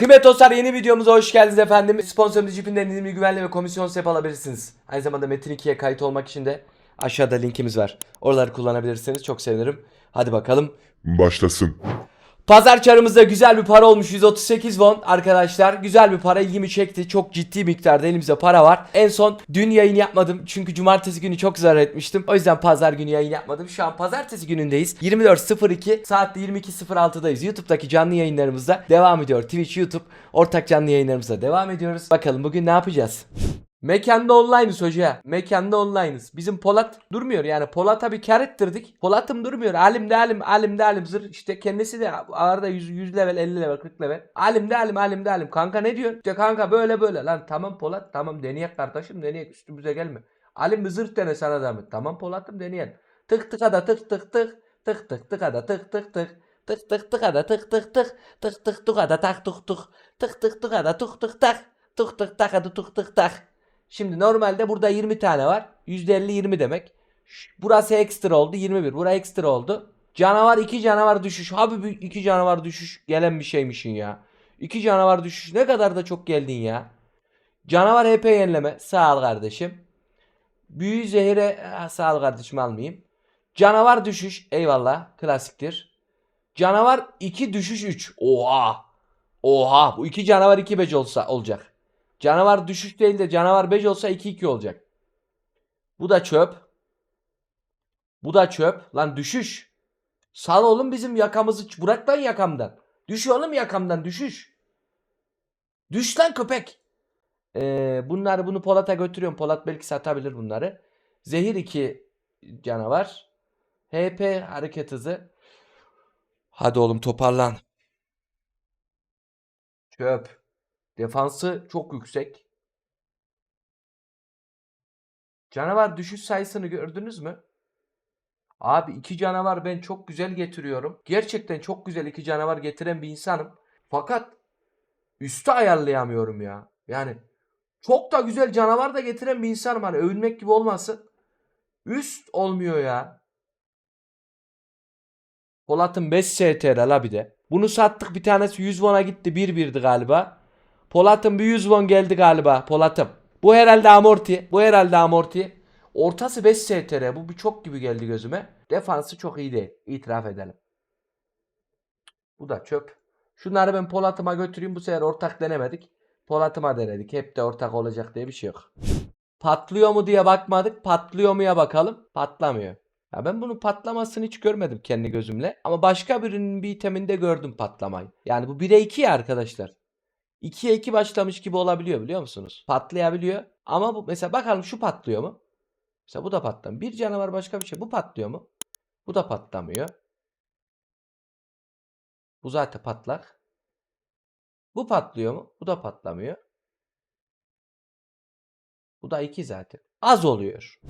Kıymet dostlar yeni videomuza hoş geldiniz efendim. Sponsorumuz Cip'inden indirimli güvenli ve komisyon sep alabilirsiniz. Aynı zamanda Metin 2'ye kayıt olmak için de aşağıda linkimiz var. Oraları kullanabilirsiniz. Çok sevinirim. Hadi bakalım. Başlasın. Pazar çarımızda güzel bir para olmuş 138 won arkadaşlar. Güzel bir para ilgimi çekti. Çok ciddi miktarda elimizde para var. En son dün yayın yapmadım çünkü cumartesi günü çok zarar etmiştim. O yüzden pazar günü yayın yapmadım. Şu an pazartesi günündeyiz. 24.02 saatte 22.06'dayız. YouTube'daki canlı yayınlarımızda devam ediyor. Twitch, YouTube ortak canlı yayınlarımızda devam ediyoruz. Bakalım bugün ne yapacağız? Mekanda online'ız hoca. Mekanda online'ız. Bizim Polat durmuyor yani. Polat'a bir kar ettirdik. Polat'ım durmuyor. Alim de alim, alim de alim. Zır işte kendisi de arada 100, 100 level, 50 level, 40 level. Alim de alim, alim de alim. Kanka ne diyor? İşte kanka böyle böyle. Lan tamam Polat tamam deneyek kardeşim deneyek üstümüze gelme. Alim bir zırt dene sana zahmet. Tamam Polat'ım deneyelim. Tık tık da tık tık tık. Tık tık tık da tık tık tık. Tık tık tık da tık tık tık. Tık tık tık da tak tuk tuk. Tık tık tık da tuk tuk tak. Tuk tuk tak da tuk tuk tak. Şimdi normalde burada 20 tane var. %50 20 demek. Burası ekstra oldu 21. Burası ekstra oldu. Canavar 2 canavar düşüş. Abi 2 canavar düşüş gelen bir şeymişin ya. 2 canavar düşüş ne kadar da çok geldin ya. Canavar HP yenileme. Sağ ol kardeşim. Büyü zehire ha, sağ ol kardeşim almayayım. Canavar düşüş. Eyvallah. Klasiktir. Canavar 2 düşüş 3. Oha. Oha. Bu 2 canavar 2 bec olsa olacak. Canavar düşüş değil de canavar 5 olsa 2-2 olacak. Bu da çöp. Bu da çöp. Lan düşüş. Sal oğlum bizim yakamızı. Bırak lan yakamdan. Düş oğlum yakamdan düşüş. Düş lan köpek. Ee, bunları bunu Polat'a götürüyorum. Polat belki satabilir bunları. Zehir 2 canavar. HP hareket hızı. Hadi oğlum toparlan. Çöp. Defansı çok yüksek. Canavar düşüş sayısını gördünüz mü? Abi iki canavar ben çok güzel getiriyorum. Gerçekten çok güzel iki canavar getiren bir insanım. Fakat üstü ayarlayamıyorum ya. Yani çok da güzel canavar da getiren bir insanım. Hani övünmek gibi olmasın. Üst olmuyor ya. Polat'ın 5 STR la bir de. Bunu sattık bir tanesi 100 won'a gitti 1-1'di galiba. Polat'ın bir 100 won geldi galiba Polat'ım. Bu herhalde amorti. Bu herhalde amorti. Ortası 5 STR. Bu bir çok gibi geldi gözüme. Defansı çok iyi değil. İtiraf edelim. Bu da çöp. Şunları ben Polat'ıma götüreyim. Bu sefer ortak denemedik. Polat'ıma denedik. Hep de ortak olacak diye bir şey yok. Patlıyor mu diye bakmadık. Patlıyor muya bakalım. Patlamıyor. Ya ben bunun patlamasını hiç görmedim kendi gözümle. Ama başka birinin bir iteminde gördüm patlamayı. Yani bu 1'e 2 ya arkadaşlar. 2'ye 2 başlamış gibi olabiliyor biliyor musunuz? Patlayabiliyor. Ama bu mesela bakalım şu patlıyor mu? Mesela bu da patlamıyor. Bir canavar başka bir şey. Bu patlıyor mu? Bu da patlamıyor. Bu zaten patlak. Bu patlıyor mu? Bu da patlamıyor. Bu da 2 zaten. Az oluyor.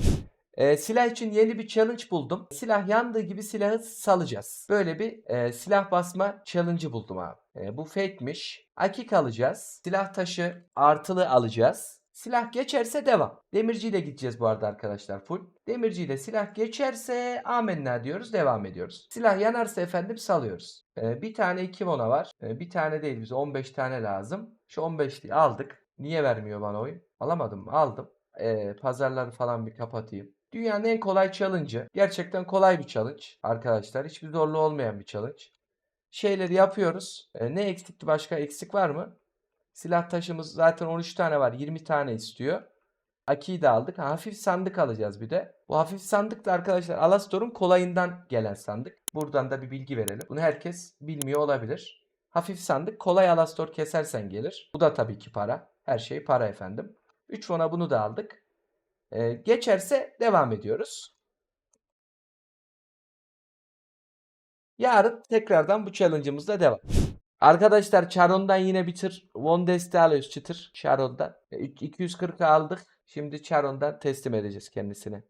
Ee, silah için yeni bir challenge buldum. Silah yandığı gibi silahı salacağız. Böyle bir e, silah basma challenge'ı buldum abi. E, bu fake'miş. Akik alacağız. Silah taşı artılı alacağız. Silah geçerse devam. Demirciyle gideceğiz bu arada arkadaşlar full. Demirciyle silah geçerse amenna diyoruz devam ediyoruz. Silah yanarsa efendim salıyoruz. E, bir tane 2 mona var. E, bir tane değil bize 15 tane lazım. Şu 15'liği aldık. Niye vermiyor bana oyun? Alamadım mı? Aldım. E, pazarları falan bir kapatayım. Dünyanın en kolay challenge'ı. Gerçekten kolay bir challenge arkadaşlar. Hiçbir zorluğu olmayan bir challenge. Şeyleri yapıyoruz. E, ne eksikti başka? Eksik var mı? Silah taşımız zaten 13 tane var. 20 tane istiyor. Aki'yi de aldık. Ha, hafif sandık alacağız bir de. Bu hafif sandık da arkadaşlar Alastor'un kolayından gelen sandık. Buradan da bir bilgi verelim. Bunu herkes bilmiyor olabilir. Hafif sandık kolay Alastor kesersen gelir. Bu da tabii ki para. Her şey para efendim. 3 fona bunu da aldık. Ee, geçerse devam ediyoruz. Yarın tekrardan bu challenge'ımızla devam. Arkadaşlar Charon'dan yine bitir. One deste alıyoruz çıtır Charon'dan. E, 240 aldık. Şimdi Charon'dan teslim edeceğiz kendisine.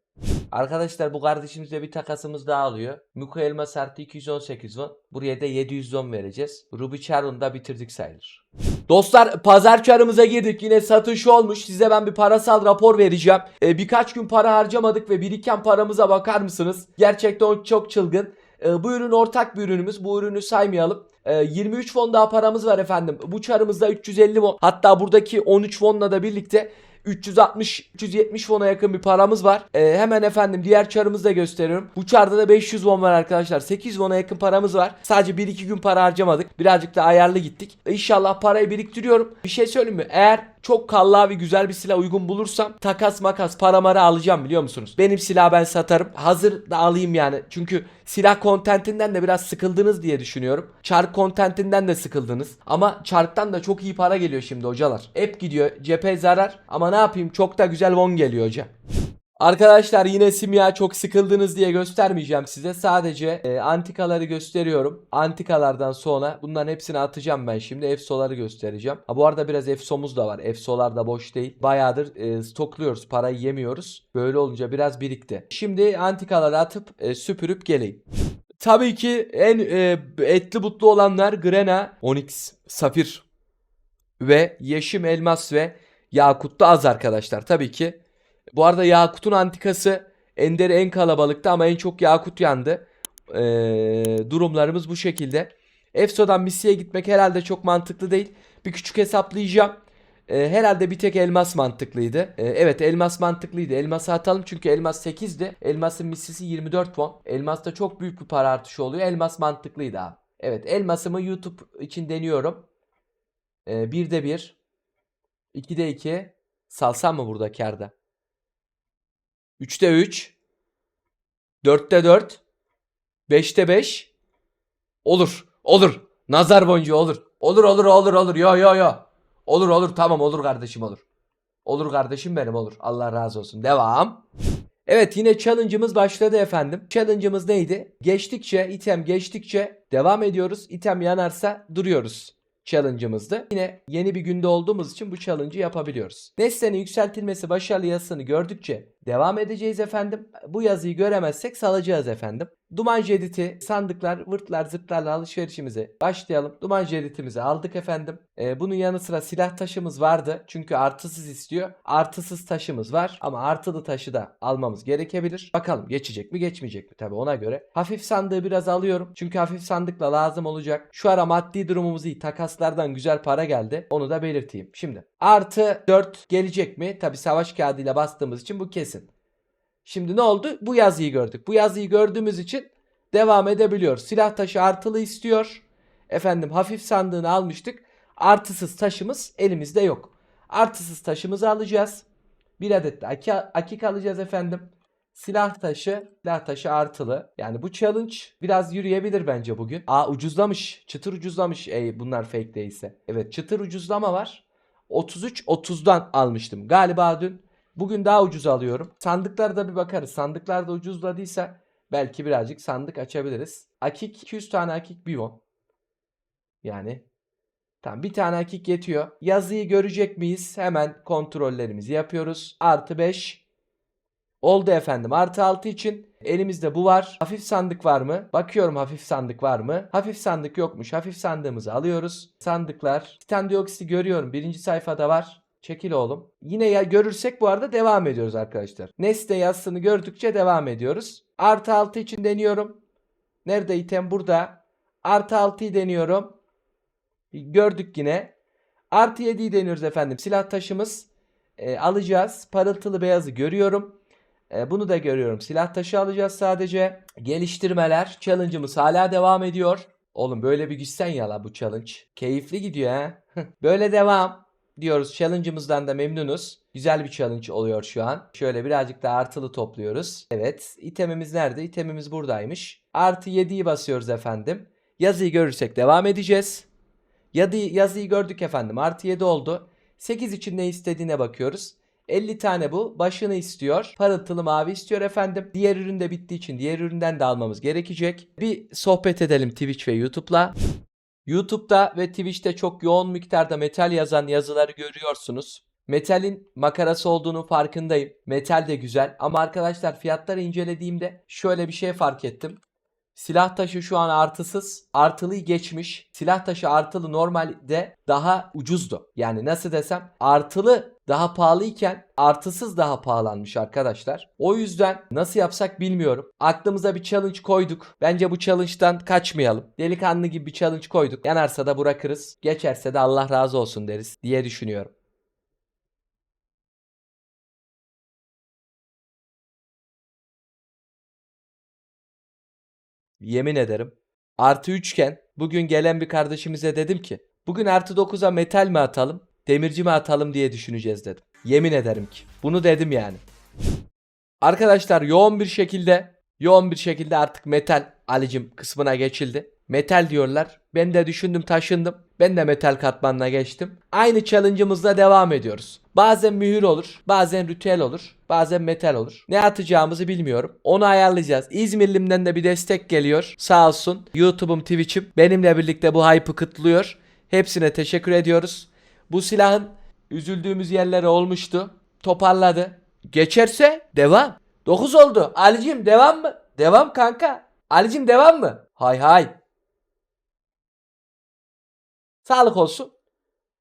Arkadaşlar bu kardeşimizle bir takasımız daha alıyor. Muko Elmas artı 218 won. Buraya da 700 won vereceğiz. Ruby Charon'da bitirdik sayılır. Dostlar pazar çarımıza girdik. Yine satış olmuş. Size ben bir parasal rapor vereceğim. Ee, birkaç gün para harcamadık ve biriken paramıza bakar mısınız? Gerçekten çok çılgın. Ee, bu ürün ortak bir ürünümüz. Bu ürünü saymayalım. Ee, 23 won daha paramız var efendim. Bu çarımızda 350 won. Hatta buradaki 13 wonla da birlikte 360-370 won'a yakın bir paramız var. Ee, hemen efendim diğer çarımızı da gösteriyorum. Bu çarda da 500 won var arkadaşlar. 8 won'a yakın paramız var. Sadece 1-2 gün para harcamadık. Birazcık da ayarlı gittik. İnşallah parayı biriktiriyorum. Bir şey söyleyeyim mi? Eğer çok kallavi güzel bir silah uygun bulursam takas makas paramarı alacağım biliyor musunuz? Benim silah ben satarım. Hazır da alayım yani. Çünkü silah kontentinden de biraz sıkıldınız diye düşünüyorum. Çark kontentinden de sıkıldınız. Ama çarktan da çok iyi para geliyor şimdi hocalar. Hep gidiyor cephe zarar ama ne yapayım çok da güzel won geliyor hoca. Arkadaşlar yine simya çok sıkıldınız diye göstermeyeceğim size. Sadece e, antikaları gösteriyorum. Antikalardan sonra bunların hepsini atacağım ben şimdi. Efsoları göstereceğim. Ha, bu arada biraz efsomuz da var. Efsolar da boş değil. Bayağıdır e, stokluyoruz. Parayı yemiyoruz. Böyle olunca biraz birikti. Şimdi antikaları atıp e, süpürüp geleyim. Tabii ki en e, etli butlu olanlar Grena, Onyx, Safir ve Yeşim Elmas ve Yakut'ta az arkadaşlar. Tabii ki bu arada Yakut'un antikası Ender'i en kalabalıktı ama en çok Yakut yandı. Ee, durumlarımız bu şekilde. Efso'dan Missi'ye gitmek herhalde çok mantıklı değil. Bir küçük hesaplayacağım. Ee, herhalde bir tek elmas mantıklıydı. Ee, evet elmas mantıklıydı. Elması atalım çünkü elmas 8'di. Elmasın missisi 24 won. Elmasta çok büyük bir para artışı oluyor. Elmas mantıklıydı abi. Evet elmasımı YouTube için deniyorum. Ee, 1'de 1. 2'de 2. Salsam mı burada karda? 3'te 3. 4'te 4. 5'te 5. Olur. Olur. Nazar boncuğu olur. Olur olur olur olur. Yo yo yo. Olur olur tamam olur kardeşim olur. Olur kardeşim benim olur. Allah razı olsun. Devam. Evet yine challenge'ımız başladı efendim. Challenge'ımız neydi? Geçtikçe item geçtikçe devam ediyoruz. İtem yanarsa duruyoruz challenge'ımızdı. Yine yeni bir günde olduğumuz için bu challenge'ı yapabiliyoruz. Nesnenin yükseltilmesi başarılı yazısını gördükçe devam edeceğiz efendim. Bu yazıyı göremezsek salacağız efendim. Duman jediti, sandıklar, vırtlar, zırtlarla alışverişimize başlayalım. Duman jeditimizi aldık efendim. Ee, bunun yanı sıra silah taşımız vardı. Çünkü artısız istiyor. Artısız taşımız var ama artılı taşı da almamız gerekebilir. Bakalım geçecek mi geçmeyecek mi tabi ona göre. Hafif sandığı biraz alıyorum. Çünkü hafif sandıkla lazım olacak. Şu ara maddi durumumuz iyi. Takaslardan güzel para geldi. Onu da belirteyim. Şimdi artı 4 gelecek mi? Tabi savaş kağıdıyla bastığımız için bu kesin. Şimdi ne oldu? Bu yazıyı gördük. Bu yazıyı gördüğümüz için devam edebiliyoruz. Silah taşı artılı istiyor. Efendim hafif sandığını almıştık. Artısız taşımız elimizde yok. Artısız taşımızı alacağız. Bir adet de akik, akik alacağız efendim. Silah taşı, silah taşı artılı. Yani bu challenge biraz yürüyebilir bence bugün. Aa ucuzlamış. Çıtır ucuzlamış. Ey bunlar fake değilse. Evet çıtır ucuzlama var. 33 30'dan almıştım. Galiba dün Bugün daha ucuz alıyorum. Sandıklara da bir bakarız. Sandıklarda ucuzladıysa belki birazcık sandık açabiliriz. Akik 200 tane akik bir won. Yani Tamam bir tane akik yetiyor. Yazıyı görecek miyiz? Hemen kontrollerimizi yapıyoruz. Artı 5. Oldu efendim. Artı 6 için elimizde bu var. Hafif sandık var mı? Bakıyorum hafif sandık var mı? Hafif sandık yokmuş. Hafif sandığımızı alıyoruz. Sandıklar. Titan dioksiti görüyorum. Birinci sayfada var. Çekil oğlum. Yine ya görürsek bu arada devam ediyoruz arkadaşlar. Nesne yazısını gördükçe devam ediyoruz. Artı 6 için deniyorum. Nerede item? Burada. Artı 6'yı deniyorum. Gördük yine. Artı 7'yi deniyoruz efendim. Silah taşımız e, alacağız. Parıltılı beyazı görüyorum. E, bunu da görüyorum. Silah taşı alacağız sadece. Geliştirmeler. Challenge'ımız hala devam ediyor. Oğlum böyle bir güçsen ya la bu challenge. Keyifli gidiyor ha. böyle devam diyoruz. Challenge'ımızdan da memnunuz. Güzel bir challenge oluyor şu an. Şöyle birazcık da artılı topluyoruz. Evet. itemimiz nerede? İtemimiz buradaymış. Artı 7'yi basıyoruz efendim. Yazıyı görürsek devam edeceğiz. Yazı, yazıyı gördük efendim. Artı 7 oldu. 8 için ne istediğine bakıyoruz. 50 tane bu. Başını istiyor. Parıltılı mavi istiyor efendim. Diğer ürün de bittiği için diğer üründen de almamız gerekecek. Bir sohbet edelim Twitch ve YouTube'la. YouTube'da ve Twitch'te çok yoğun miktarda metal yazan yazıları görüyorsunuz. Metalin makarası olduğunu farkındayım. Metal de güzel ama arkadaşlar fiyatları incelediğimde şöyle bir şey fark ettim. Silah taşı şu an artısız. Artılıyı geçmiş. Silah taşı artılı normalde daha ucuzdu. Yani nasıl desem artılı daha pahalıyken artısız daha pahalanmış arkadaşlar. O yüzden nasıl yapsak bilmiyorum. Aklımıza bir challenge koyduk. Bence bu challenge'dan kaçmayalım. Delikanlı gibi bir challenge koyduk. Yanarsa da bırakırız. Geçerse de Allah razı olsun deriz diye düşünüyorum. Yemin ederim. Artı 3 iken bugün gelen bir kardeşimize dedim ki bugün artı 9'a metal mi atalım demirci mi atalım diye düşüneceğiz dedim. Yemin ederim ki. Bunu dedim yani. Arkadaşlar yoğun bir şekilde yoğun bir şekilde artık metal Alicim kısmına geçildi. Metal diyorlar. Ben de düşündüm taşındım. Ben de metal katmanına geçtim. Aynı challenge'ımızla devam ediyoruz. Bazen mühür olur, bazen ritüel olur, bazen metal olur. Ne atacağımızı bilmiyorum. Onu ayarlayacağız. İzmirlimden de bir destek geliyor. Sağ olsun. YouTube'um, Twitch'im benimle birlikte bu hype'ı kıtlıyor. Hepsine teşekkür ediyoruz. Bu silahın üzüldüğümüz yerleri olmuştu. Toparladı. Geçerse devam. 9 oldu. Alicim devam mı? Devam kanka. Alicim devam mı? Hay hay. Sağlık olsun.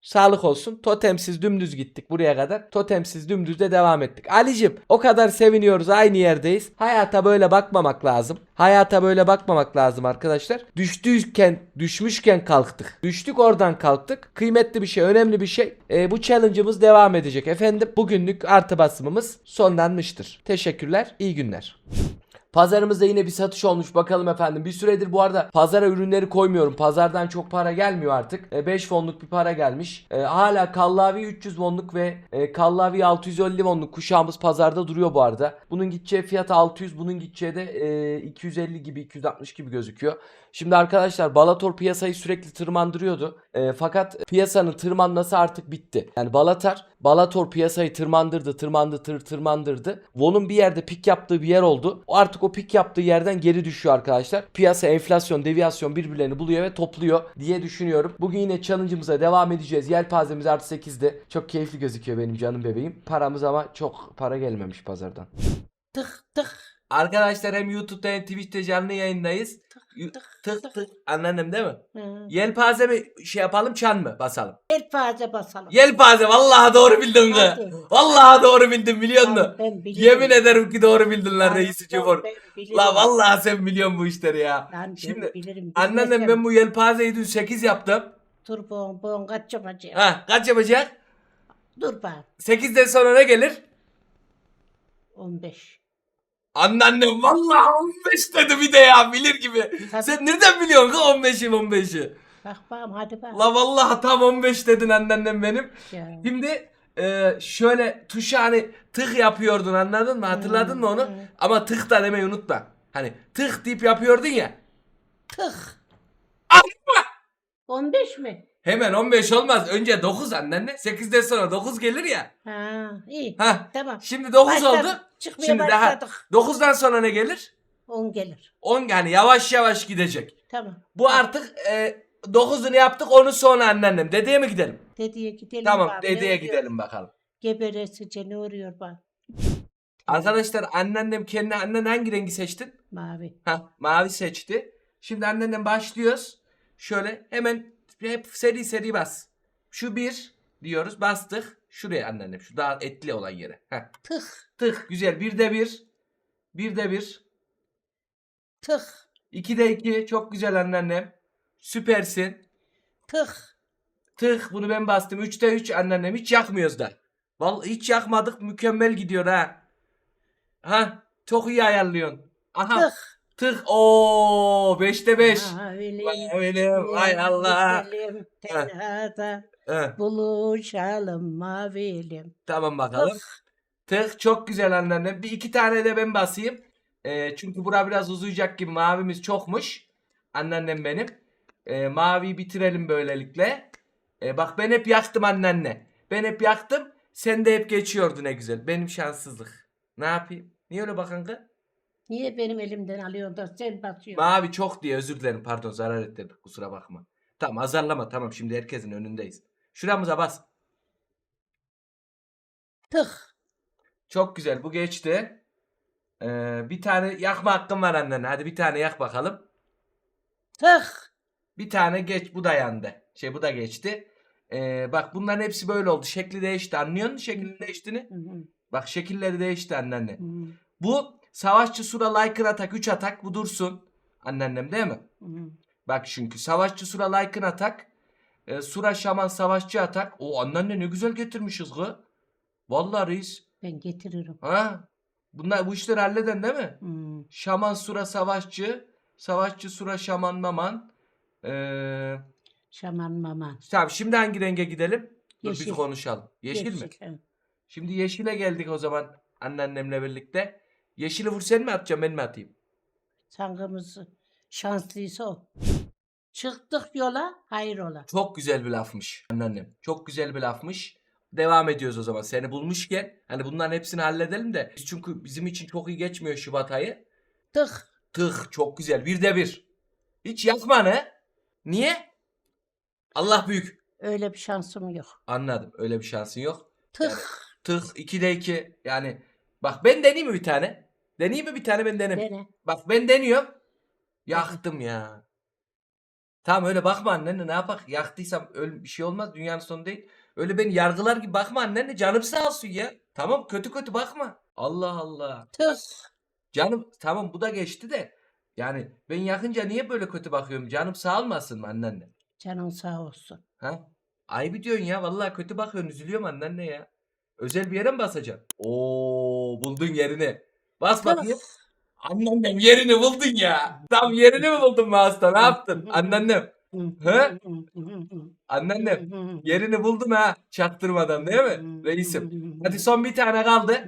Sağlık olsun. Totemsiz dümdüz gittik buraya kadar. Totemsiz dümdüz de devam ettik. Alicim o kadar seviniyoruz aynı yerdeyiz. Hayata böyle bakmamak lazım. Hayata böyle bakmamak lazım arkadaşlar. Düştüyken düşmüşken kalktık. Düştük oradan kalktık. Kıymetli bir şey önemli bir şey. Ee, bu challenge'ımız devam edecek efendim. Bugünlük artı basımımız sonlanmıştır. Teşekkürler. iyi günler. Pazarımızda yine bir satış olmuş bakalım efendim. Bir süredir bu arada pazara ürünleri koymuyorum. Pazardan çok para gelmiyor artık. 5 fonluk bir para gelmiş. E, hala Kallavi 300 wonluk ve e, Kallavi 650 wonluk kuşağımız pazarda duruyor bu arada. Bunun gideceği fiyatı 600, bunun gideceği de e, 250 gibi 260 gibi gözüküyor. Şimdi arkadaşlar Balator piyasayı sürekli tırmandırıyordu. E, fakat piyasanın tırmanması artık bitti. Yani Balatar, Balator piyasayı tırmandırdı, tırmandı, tır, tırmandırdı. Von'un bir yerde pik yaptığı bir yer oldu. O artık o pik yaptığı yerden geri düşüyor arkadaşlar. Piyasa enflasyon, deviyasyon birbirlerini buluyor ve topluyor diye düşünüyorum. Bugün yine challenge'ımıza devam edeceğiz. Yelpazemiz artı 8'de. Çok keyifli gözüküyor benim canım bebeğim. Paramız ama çok para gelmemiş pazardan. Tık tık. Arkadaşlar hem YouTube'da hem Twitch'te canlı yayındayız. Yu- tık Tık anladım değil mi? Hı. Yelpaze mi şey yapalım çan mı basalım? El fazla basalım. Yelpaze vallahi doğru bildin kız. Hadi. Vallahi doğru bildin biliyor musun? Ben, bilirim. Yemin ederim ki doğru bildin lan Ben- reisi ben Cumhur. bilirim. La vallahi sen biliyorsun bu işleri ya. Ben Şimdi bilirim. anneannem ben bu yelpazeyi dün 8 yaptım. Dur bon bon kaç yapacağım. Ha kaç yapacak? Dur bak. 8'den sonra ne gelir? 15. Anneannem vallahi 15 dedi bir de ya bilir gibi. Tabii. Sen nereden biliyorsun ki 15'i 15'i? Bak bakalım hadi bak. La vallahi tam 15 dedin anneannem benim. Ya. Şimdi e, şöyle tuşa hani tık yapıyordun anladın mı? Hatırladın mı onu? hı. Ama tık da demeyi unutma. Hani tık deyip yapıyordun ya. Tık. Atma! 15 mi? Hemen 15 olmaz. Önce 9 anneanne. 8'den sonra 9 gelir ya. Ha iyi. Ha. Tamam. Şimdi 9 Başladık. oldu. Çıkmaya Şimdi daha başladık. 9'dan sonra ne gelir? 10 gelir. 10 yani yavaş yavaş gidecek. Tamam. Bu artık e, 9'unu yaptık onu sonra anneannem. Dedeye mi gidelim? Dedeye gidelim. Tamam bak, dedeye gidelim bakalım. Geberesice ne oluyor bak. Arkadaşlar anneannem kendi annen hangi rengi seçtin? Mavi. Ha mavi seçti. Şimdi anneannem başlıyoruz. Şöyle hemen hep seri seri bas. Şu bir diyoruz bastık. Şuraya anneannem şu daha etli olan yere. Heh. Tık. Tık güzel. Bir de bir. Bir de bir. Tık. İki de iki. Çok güzel anneannem. Süpersin. Tık. Tık bunu ben bastım. Üçte üç anneannem. Hiç yakmıyoruz da. Vallahi hiç yakmadık. Mükemmel gidiyor ha. Ha çok iyi ayarlıyorsun. Aha. Tık. Tık. Oo beşte beş. Mavilim. Mavilim. Ay Allah. Güzelim, tenhada He, buluşalım mavilim. tamam bakalım. Tık. Tık çok güzel anneannem. Bir iki tane de ben basayım. Ee, çünkü bura biraz uzayacak gibi. Mavimiz çokmuş. Anneannem benim. Ee, maviyi bitirelim böylelikle. Ee, bak ben hep yaktım anneanne. Ben hep yaktım. Sen de hep geçiyordu ne güzel. Benim şanssızlık. Ne yapayım? Niye öyle bakın kız? Niye benim elimden alıyorsun da sen basıyorsun? Mavi çok diye özür dilerim. Pardon zarar ettim. Kusura bakma. Tamam azarlama. Tamam şimdi herkesin önündeyiz. Şuramıza bas. Tık. Çok güzel. Bu geçti. Ee, bir tane yakma hakkım var annen. Hadi bir tane yak bakalım. Tık. Bir tane geç bu da yandı. Şey bu da geçti. Ee, bak bunların hepsi böyle oldu. Şekli değişti. Anlıyor musun şeklin değiştiğini? Hı hı, Bak şekilleri değişti anneanne. hı, Bu savaşçı sura Lycan atak 3 atak bu dursun. Anneannem değil mi? hı hı. Bak çünkü savaşçı sura Lycan atak. E, sura şaman savaşçı atak. O anneanne ne güzel getirmişiz kız. Vallahi reis. Ben getiririm. Ha? Bunlar bu işleri halleden değil mi? Hı. Şaman sura savaşçı. Savaşçı sura şaman maman. Ee, Şaman maman. tamam şimdi hangi renge gidelim? Dur biz Yeşil. konuşalım. Yeşil, mi? evet. Şimdi yeşile geldik o zaman anneannemle birlikte. Yeşili vur sen mi atacaksın ben mi atayım? Sangımız şanslıysa o. Çıktık yola hayır ola. Çok güzel bir lafmış anneannem. Çok güzel bir lafmış. Devam ediyoruz o zaman. Seni bulmuşken hani bunların hepsini halledelim de. Biz çünkü bizim için çok iyi geçmiyor Şubat ayı. Tık. Tık çok güzel. Bir de bir. Hiç yakma ne? Niye? Allah büyük. Öyle bir şansım yok. Anladım. Öyle bir şansın yok. Tık. Tık 2'de 2. Yani bak ben deneyeyim mi bir tane? Deneyeyim mi bir tane ben deneyim. Dene. Bak ben deniyorum. Yaktım ya. Tamam öyle bakma annene ne yapak? Yaktıysam öyle bir şey olmaz. Dünyanın sonu değil. Öyle beni yargılar gibi bakma annene. Canım sağ olsun ya. Tamam kötü kötü bakma. Allah Allah. Tık. Canım tamam bu da geçti de. Yani ben yakınca niye böyle kötü bakıyorum? Canım sağ olmasın mı anneanne? Canın sağ olsun. Ha? Ay diyorsun ya. Vallahi kötü bakıyorsun. Üzülüyorum anneanne ya. Özel bir yere mi basacaksın? Oo buldun yerini. Bas bakayım. Anneannem yerini buldun ya. Tam yerini mi buldun Mağaz'da? Ne yaptın? Anneannem. He? Anneannem. Yerini buldun ha. Çaktırmadan değil mi? Reisim. Hadi son bir tane kaldı.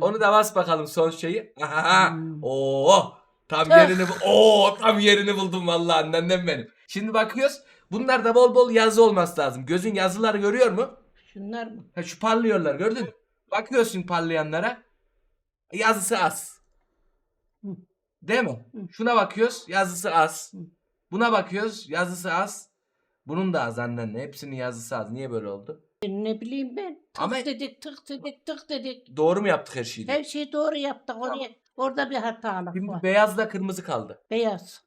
Onu da bas bakalım son şeyi. Aha. Oo. Tam yerini. Oo tam yerini buldum vallahi anneannem benim. Şimdi bakıyoruz. Bunlarda bol bol yazı olması lazım. Gözün yazıları görüyor mu? Şunlar mı? Ha, şu parlıyorlar gördün mü? Bakıyorsun parlayanlara. Yazısı az. Değil mi? Şuna bakıyoruz yazısı az. Buna bakıyoruz yazısı az. Bunun da az annenle. Hepsinin yazısı az. Niye böyle oldu? Ne bileyim ben. Tık Ama- dedik, tık dedik, tık dedik. Doğru mu yaptık her şeyi? Her şeyi doğru yaptık. Oraya, orada bir hatalık Şimdi var. beyazla kırmızı kaldı. Beyaz.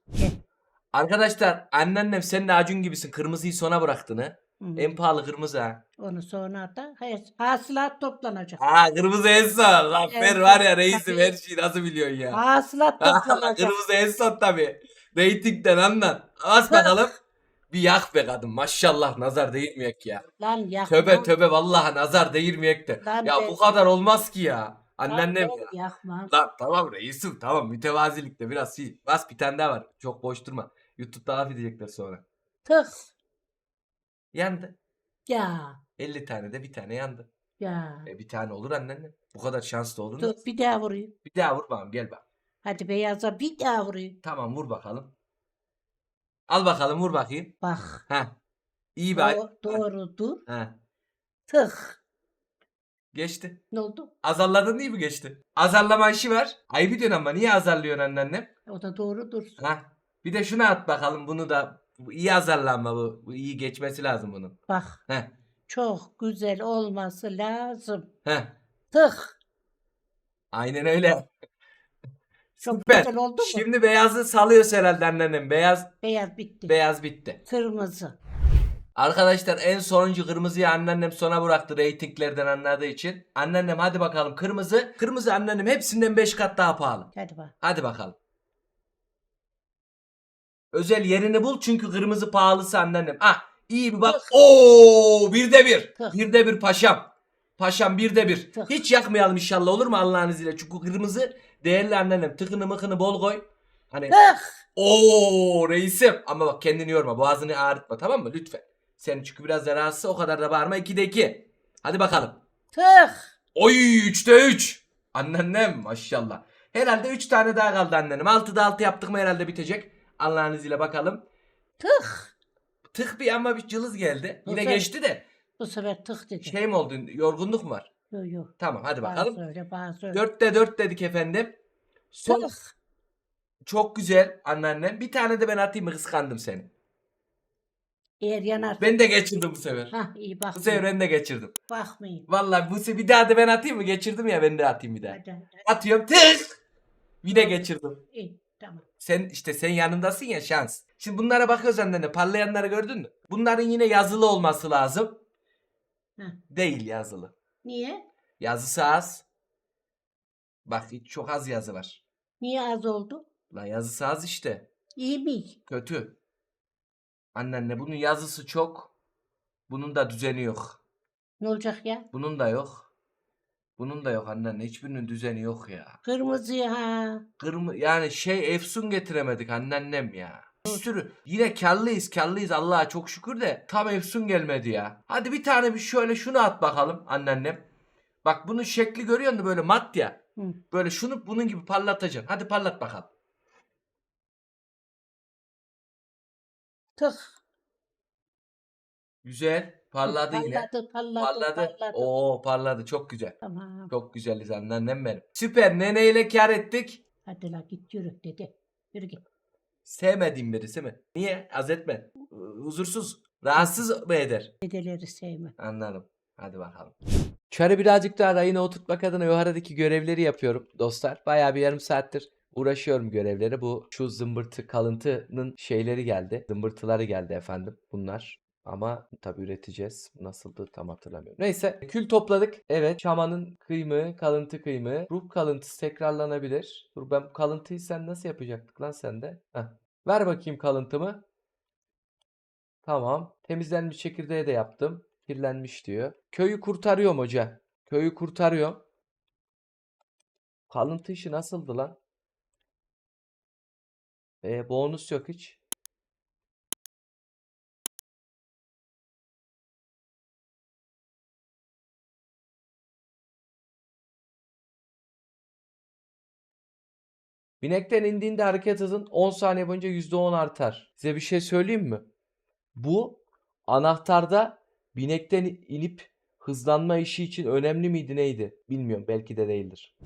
Arkadaşlar anneannem sen de Acun gibisin. Kırmızıyı sona bıraktın ha. Hı. En pahalı kırmızı ha. Onu sonra da hayır, hasılat toplanacak. Ha kırmızı en son. Zafer Evet, var ya reisim tabii. her şeyi nasıl biliyorsun ya. Hasılat toplanacak. kırmızı en son tabi. Reytingden anlat. Bas bakalım. Bir yak be kadın. Maşallah nazar değirmeyek ya. Lan yakma. Töbe töbe vallahi nazar değirmeyek de. Lan Ya ben- bu kadar olmaz ki ya. Lan Anneannem ben ya. Lan tamam reisim tamam mütevazilikte biraz şey. Bas bir tane daha var. Çok boş durma. YouTube'da laf edecekler sonra. Tık. Yandı. Ya. 50 tane de bir tane yandı. Ya. E bir tane olur anneanne. Bu kadar şanslı olur? Dur bir daha vurayım. Bir daha vur bakalım gel bak. Hadi beyaza bir daha vurayım. Tamam vur bakalım. Al bakalım vur bakayım. Bak. Ha. İyi ay- Do- doğru dur. Ha. Tık. Geçti. Ne oldu? Azarladın değil mi geçti? Azarlama işi var. Ayıp ediyorsun ama niye azarlıyorsun anneannem? O da doğru dursun. Ha. Bir de şunu at bakalım bunu da. Bu iyi azarlanma bu. Bu iyi geçmesi lazım bunun. Bak. Heh. Çok güzel olması lazım. Heh. Tık. Aynen öyle. Çok Süper. güzel oldu mu? Şimdi beyazı salıyoruz herhalde anneannem. Beyaz Beyaz bitti. beyaz bitti. Kırmızı. Arkadaşlar en sonuncu kırmızıyı anneannem sona bıraktı reytinglerden anladığı için. Anneannem hadi bakalım kırmızı. Kırmızı anneannem hepsinden 5 kat daha pahalı. Hadi bak. Hadi bakalım. Özel yerini bul çünkü kırmızı pahalısı anneannem. Ah iyi bir bak. Oo birde bir. Birde bir paşam. Paşam birde bir. Hiç yakmayalım inşallah olur mu Allah'ın izniyle. Çünkü kırmızı değerli anneannem. Tıkını mıkını bol koy. Hani. Oo reisim. Ama bak kendini yorma. Boğazını ağrıtma tamam mı? Lütfen. Sen çünkü biraz da rahatsız o kadar da bağırma. 2'de 2. Hadi bakalım. Tık. Oy 3'te 3. Anneannem maşallah. Herhalde 3 tane daha kaldı anneannem. 6'da 6 yaptık mı herhalde bitecek. Allah'ın izniyle bakalım. Tık. Tık bir ama bir cılız geldi. Yine Aferin. geçti de. Bu sefer tık dedi. Şey mi oldu? Yorgunluk mu var? Yok yok. Tamam hadi bakalım. Bazı öyle bazı öyle. 4'te 4 dedik efendim. Son Tık. çok güzel anneannem. Bir tane de ben atayım mı kıskandım seni. Eğer yanar. Ben de geçirdim bu sefer. Hah iyi Bu sefer ben de geçirdim. Bakmayın. Vallahi bu se- bir daha da ben atayım mı? Geçirdim ya ben de atayım bir daha. Hadi. Atıyorum tık. Yine geçirdim. İyi. Tamam. Sen işte sen yanındasın ya şans. Şimdi bunlara bakıyoruz annene parlayanları gördün mü? Bunların yine yazılı olması lazım. Heh. Değil yazılı. Niye? Yazısı az. Bak hiç çok az yazı var. Niye az oldu? La yazısı az işte. İyi mi? Kötü. Annenle bunun yazısı çok. Bunun da düzeni yok. Ne olacak ya? Bunun da yok. Bunun da yok anneanne. Hiçbirinin düzeni yok ya. Kırmızı ha. Kırmı yani şey efsun getiremedik anneannem ya. Bir sürü yine karlıyız karlıyız Allah'a çok şükür de tam efsun gelmedi ya. Hadi bir tane bir şöyle şunu at bakalım anneannem. Bak bunun şekli görüyor musun böyle mat ya. Hı. Böyle şunu bunun gibi parlatacaksın. Hadi parlat bakalım. Tık. Güzel. Parladı yine. Parladı, parladı, Parladı. parladı. Oo parladı çok güzel. Tamam. Çok güzeliz anneannem benim. Süper neneyle kar ettik. Hadi la git yürü dedi. Yürü git. Sevmediğim birisi mi? Niye? Az etme. Huzursuz. Rahatsız mı eder? Dedeleri sevme. Anladım. Hadi bakalım. Çarı birazcık daha rayına oturtmak adına yukarıdaki görevleri yapıyorum dostlar. Bayağı bir yarım saattir uğraşıyorum görevleri. Bu şu zımbırtı kalıntının şeyleri geldi. Zımbırtıları geldi efendim bunlar. Ama tabii üreteceğiz. Nasıldı tam hatırlamıyorum. Neyse kül topladık. Evet şamanın kıymığı, kalıntı kıymığı. Ruh kalıntısı tekrarlanabilir. Dur ben bu kalıntıyı sen nasıl yapacaktık lan sende? Heh. Ver bakayım kalıntımı. Tamam. Temizlenmiş çekirdeği de yaptım. Kirlenmiş diyor. Köyü kurtarıyorum hoca. Köyü kurtarıyorum. Kalıntı işi nasıldı lan? E, bonus yok hiç. Binekten indiğinde hareket hızın 10 saniye boyunca %10 artar. Size bir şey söyleyeyim mi? Bu anahtarda binekten inip hızlanma işi için önemli miydi neydi? Bilmiyorum belki de değildir.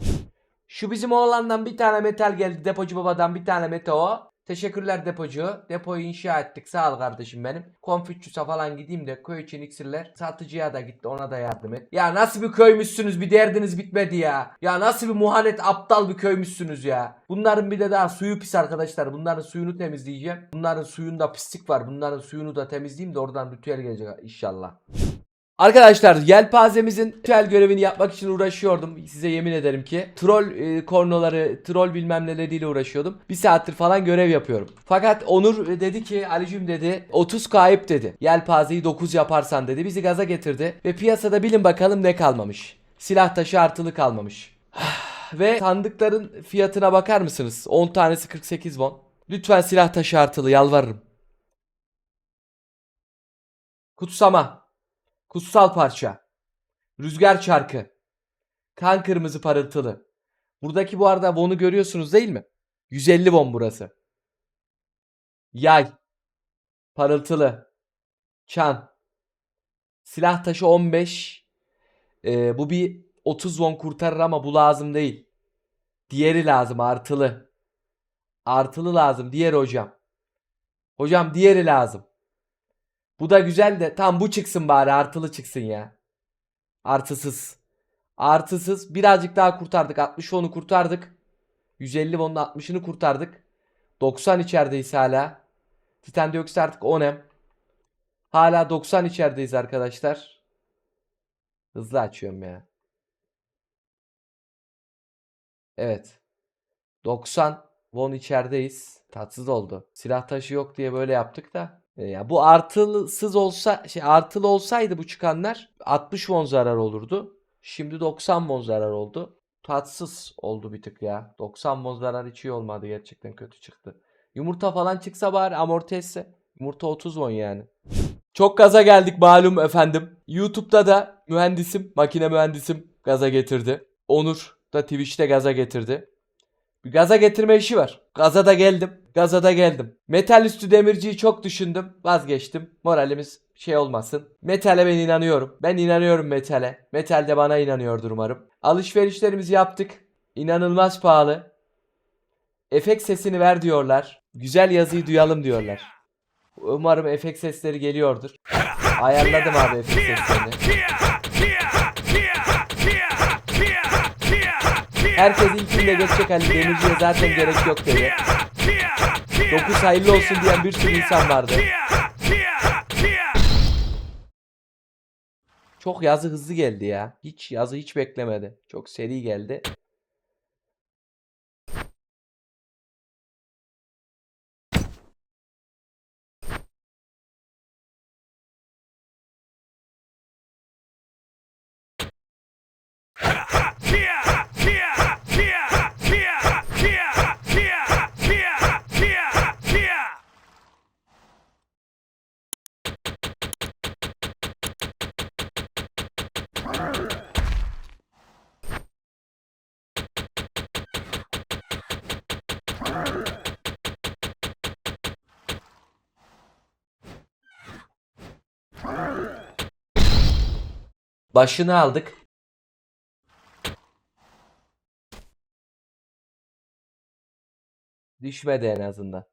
Şu bizim oğlandan bir tane metal geldi. Depocu babadan bir tane meteor. Teşekkürler depocu. Depoyu inşa ettik. Sağ ol kardeşim benim. Konfüçyüs'e falan gideyim de köy için iksirler. Satıcıya da gitti ona da yardım et. Ya nasıl bir köymüşsünüz bir derdiniz bitmedi ya. Ya nasıl bir muhanet aptal bir köymüşsünüz ya. Bunların bir de daha suyu pis arkadaşlar. Bunların suyunu temizleyeceğim. Bunların suyunda pislik var. Bunların suyunu da temizleyeyim de oradan ritüel gelecek inşallah. Arkadaşlar yelpazemizin ritüel görevini yapmak için uğraşıyordum. Size yemin ederim ki. Troll e, kornoları, troll bilmem neleriyle uğraşıyordum. Bir saattir falan görev yapıyorum. Fakat Onur dedi ki Alicim dedi 30 kayıp dedi. Yelpazeyi 9 yaparsan dedi. Bizi gaza getirdi. Ve piyasada bilin bakalım ne kalmamış. Silah taşı artılı kalmamış. Ve sandıkların fiyatına bakar mısınız? 10 tanesi 48 won. Lütfen silah taşı artılı yalvarırım. Kutsama. Kutsal parça. Rüzgar çarkı. Kan kırmızı parıltılı. Buradaki bu arada Von'u görüyorsunuz değil mi? 150 Von burası. Yay. Parıltılı. Çan. Silah taşı 15. Ee, bu bir 30 won kurtarır ama bu lazım değil. Diğeri lazım artılı. Artılı lazım. Diğeri hocam. Hocam diğeri lazım. Bu da güzel de tam bu çıksın bari artılı çıksın ya. Artısız. Artısız birazcık daha kurtardık. 60 onu kurtardık. 150 onun 60'ını kurtardık. 90 içerideyiz hala. Titan dioksit artık 10M. Hala 90 içerideyiz arkadaşlar. Hızlı açıyorum ya. Evet. 90 won içerideyiz. Tatsız oldu. Silah taşı yok diye böyle yaptık da. E, Ya bu artılısız olsa şey artılı olsaydı bu çıkanlar 60 won zarar olurdu. Şimdi 90 won zarar oldu. Tatsız oldu bir tık ya. 90 won zarar hiç iyi olmadı gerçekten kötü çıktı. Yumurta falan çıksa bari amorti etse. Yumurta 30 won yani. Çok gaza geldik malum efendim. YouTube'da da mühendisim, makine mühendisim gaza getirdi. Onur da Twitch'te gaza getirdi. Bir gaza getirme işi var. Gaza da geldim. Gaza da geldim. Metal üstü demirciyi çok düşündüm. Vazgeçtim. Moralimiz şey olmasın. Metale ben inanıyorum. Ben inanıyorum metale. Metal de bana inanıyordur umarım. Alışverişlerimizi yaptık. İnanılmaz pahalı. Efekt sesini ver diyorlar. Güzel yazıyı duyalım diyorlar. Umarım efekt sesleri geliyordur. Ayarladım abi efekt seslerini. Herkes ilkinde geçecek hani demirciye zaten gerek yok dedi. 9 hayırlı olsun diyen bir sürü insan vardı. Çok yazı hızlı geldi ya. Hiç yazı hiç beklemedi. Çok seri geldi. Başını aldık. Düşmedi en azından.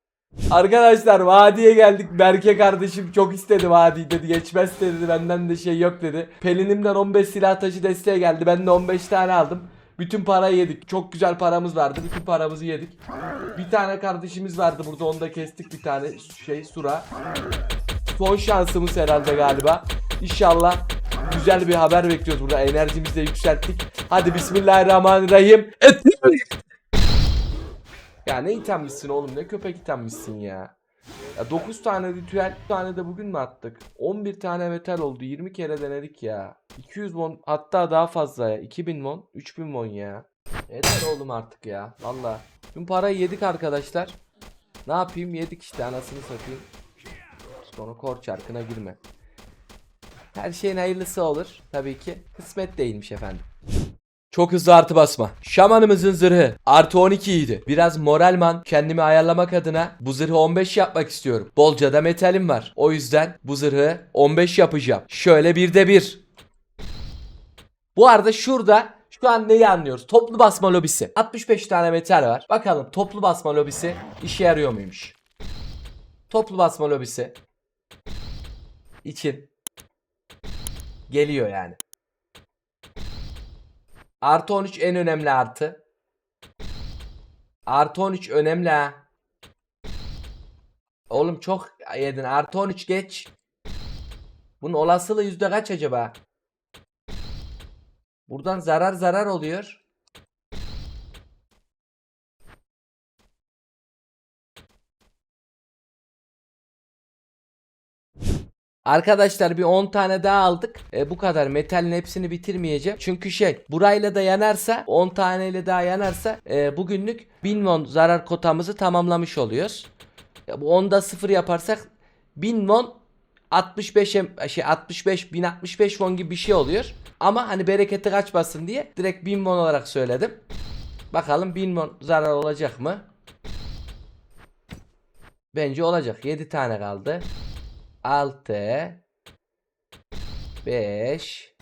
Arkadaşlar vadiye geldik. Berke kardeşim çok istedi vadi dedi. Geçmez dedi. Benden de şey yok dedi. Pelinimden 15 silah taşı desteğe geldi. Ben de 15 tane aldım. Bütün parayı yedik. Çok güzel paramız vardı. Bütün paramızı yedik. Bir tane kardeşimiz vardı burada. Onu da kestik bir tane şey sura. Son şansımız herhalde galiba. İnşallah güzel bir haber bekliyoruz burada. Enerjimizi de yükselttik. Hadi bismillahirrahmanirrahim. Ya ne itemmişsin oğlum ne köpek itemmişsin ya. Ya 9 tane ritüel, tane de bugün mü attık? 11 tane metal oldu. 20 kere denedik ya. 200 won hatta daha fazla ya. 2000 won, 3000 won ya. Yeter oğlum artık ya. Valla. Tüm parayı yedik arkadaşlar. Ne yapayım? Yedik işte anasını satayım. Sonra kor çarkına girme. Her şeyin hayırlısı olur. Tabii ki. Kısmet değilmiş efendim. Çok hızlı artı basma. Şamanımızın zırhı artı 12 idi. Biraz moralman kendimi ayarlamak adına bu zırhı 15 yapmak istiyorum. Bolca da metalim var. O yüzden bu zırhı 15 yapacağım. Şöyle bir de bir. Bu arada şurada şu an neyi anlıyoruz? Toplu basma lobisi. 65 tane metal var. Bakalım toplu basma lobisi işe yarıyor muymuş? Toplu basma lobisi için geliyor yani. Artı 13 en önemli artı. Artı 13 önemli ha. Oğlum çok yedin. Artı 13 geç. Bunun olasılığı yüzde kaç acaba? Buradan zarar zarar oluyor. Arkadaşlar bir 10 tane daha aldık. E, bu kadar metalin hepsini bitirmeyeceğim. Çünkü şey burayla da yanarsa 10 taneyle daha yanarsa e, bugünlük 1000 won zarar kotamızı tamamlamış oluyoruz. Ya, bu 10'da 0 yaparsak 1000 won 65 em- şey 65 1065 won gibi bir şey oluyor. Ama hani bereketi kaçmasın diye direkt 1000 won olarak söyledim. Bakalım 1000 won zarar olacak mı? Bence olacak. 7 tane kaldı. 6 5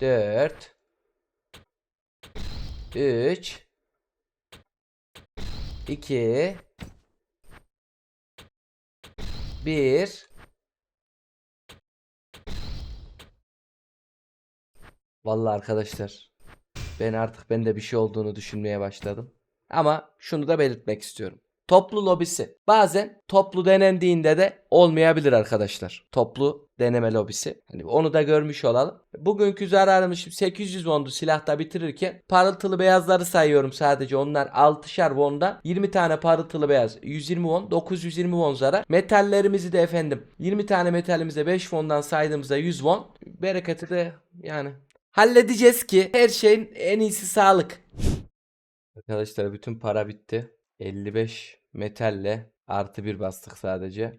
4 3 2 1 Vallahi arkadaşlar ben artık bende bir şey olduğunu düşünmeye başladım. Ama şunu da belirtmek istiyorum. Toplu lobisi. Bazen toplu denendiğinde de olmayabilir arkadaşlar. Toplu deneme lobisi. Hani onu da görmüş olalım. Bugünkü zararımız şimdi 800 wondu silahta bitirirken parıltılı beyazları sayıyorum sadece. Onlar 6'şar wondan 20 tane parıltılı beyaz 120 won 920 won zarar. Metallerimizi de efendim 20 tane metalimize 5 wondan saydığımızda 100 won. Bereketi de yani halledeceğiz ki her şeyin en iyisi sağlık. Arkadaşlar bütün para bitti. 55 metalle artı bir bastık sadece.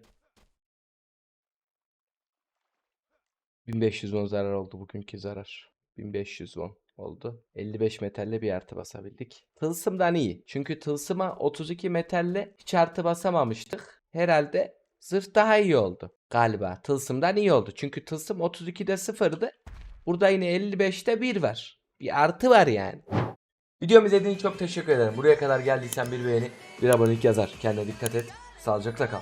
1500 won zarar oldu bugünkü zarar. 1500 won oldu. 55 metalle bir artı basabildik. Tılsımdan iyi. Çünkü tılsıma 32 metalle hiç artı basamamıştık. Herhalde zırh daha iyi oldu. Galiba tılsımdan iyi oldu. Çünkü tılsım 32'de sıfırdı. Burada yine 55'te 1 var. Bir artı var yani. Videomu izlediğin için çok teşekkür ederim. Buraya kadar geldiysen bir beğeni, bir abonelik yazar. Kendine dikkat et. Sağlıcakla kal.